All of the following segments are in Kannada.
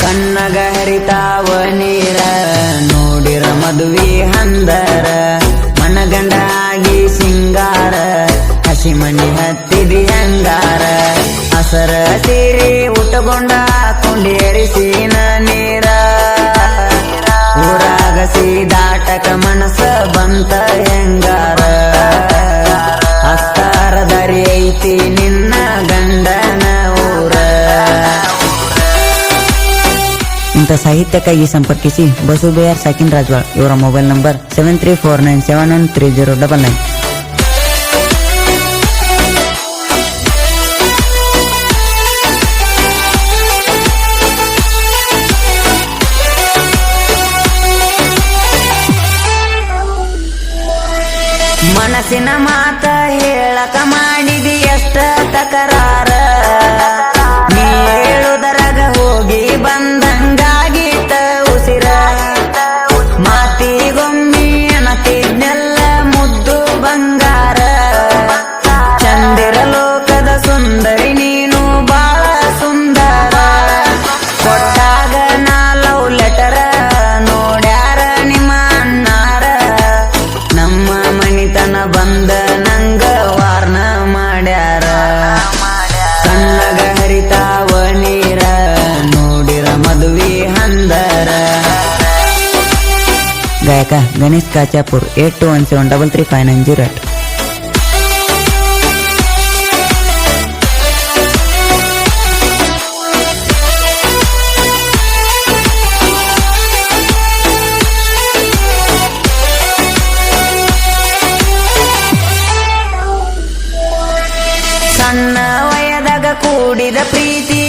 ಕಣ್ಣಗ ಹರಿತಾವ ನೀರ ನೋಡಿರ ಮದುವೆ ಹಂದರ ಮನಗಂಡಾಗಿ ಸಿಂಗಾರ ಹಸಿ ಮನಿ ಹಂಗಾರ ಹಸರ ಸೀರೆ ಉಟ್ಟುಕೊಂಡ ಕೊಂಡಿರಿಸಿನ ನೀರ ಊರಾಗ ಸೀದಾಟಕ ಮನಸ ಬಂತ ಹೆಂಗಾರ. ಅಸ್ತಾರ ದರಿ ಐತಿ ನಿನ್ನ ಗಂಡನ ಊರ. ಇಂಥ ಸಾಹಿತ್ಯಕ್ಕಾಗಿ ಸಂಪರ್ಕಿಸಿ ಬಸು ಬೇಯರ್ ಸಾಕಿನ್ ರಾಜ್ವಾಳ್. ಇವರ mobile number seven three four nine seven one three zero double nine ಮನಸ್ಸಿನ ಮಾತ ಹೇಳಕ ಮಾಡಿದಿ ಎಷ್ಟ ತಕರಾರ? ಗಾಯಕ Ganesh Kachapur eight two one seven double three five nine zero eight ಸಣ್ಣ ವಯದಾಗ ಕೂಡಿದ ಪ್ರೀತಿ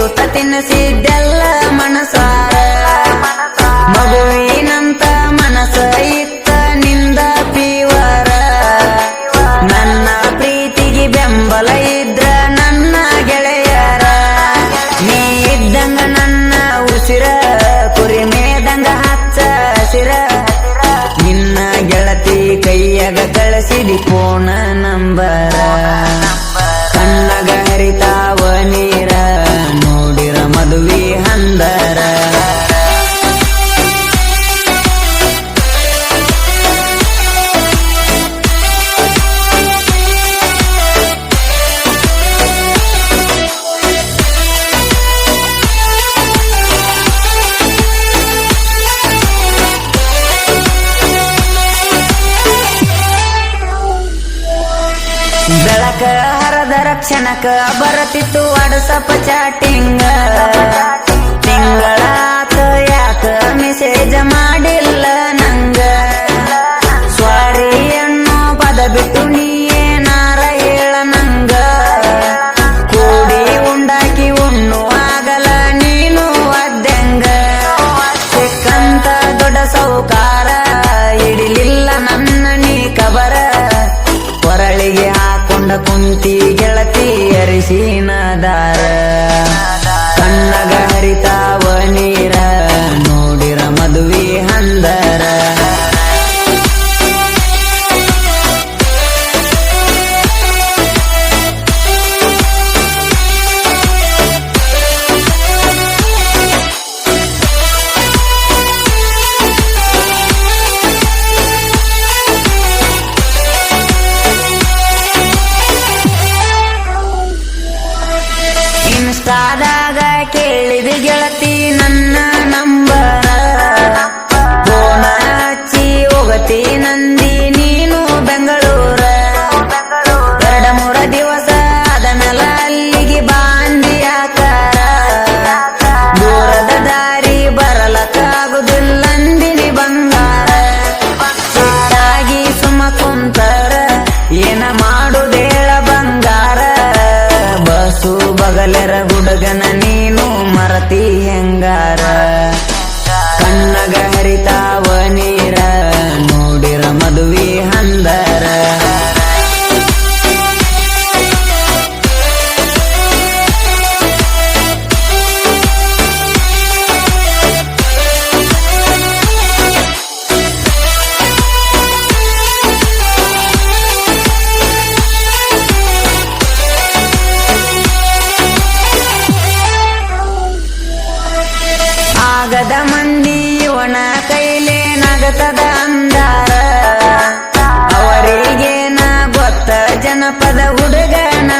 ತುತ್ತ ತಿನ್ನಿಸಿದ್ದೆಲ್ಲ ಮನಸಾರ ಮಗುವಿನಂತ ಮನಸ ಇತ್ತ ನಿಂದ ಪೀವರ. ನನ್ನ ಪ್ರೀತಿಗೆ ಬೆಂಬಲ ಇದ್ರ ನನ್ನ ಗೆಳೆಯರ. ನೀ ಇದ್ದಂಗ ನನ್ನ ಉಸಿರ, ಕುರಿ ಮೇದಂಗ ಹಚ್ಚ ಹಸಿರ. ನಿನ್ನ ಗೆಳತಿ ಕೈಯಾಗ ಕಳಿಸಿದಿ ಫೋನ ನಂಬರ. ಕಣ್ಣಗ ಹರಿತಾವ ನೀರ. ಹರದರ ಕ್ಷಣಕ ಬರತಿತ್ತು ವಾಟ್ಸಪ್ ಚಾಟಿಂಗ್ ಹಾಕೊಂಡ ಕುಂತಿ ಗೆಳತಿ ಅರಿಸಿನ ದಾರ. ಕಣ್ಣಗ ಹರಿತಾವ ನೀರ. ಕಾದಾಗ ಕೇಳಿದೆ ಗೆಳತಿ ನನ್ನ ನಂಬರ. ಫೋನ ಹಚ್ಚಿ ಹೋಗತಿ ನನ್ನ ಕಾಲದ ಮಂದಿ ಒಣ ಕೈಲೆ ನಗತದ ಅಂದಾರ. ಅವರಿಗೇನ ಗೊತ್ತ ಜನಪದ ಹುಡುಗನ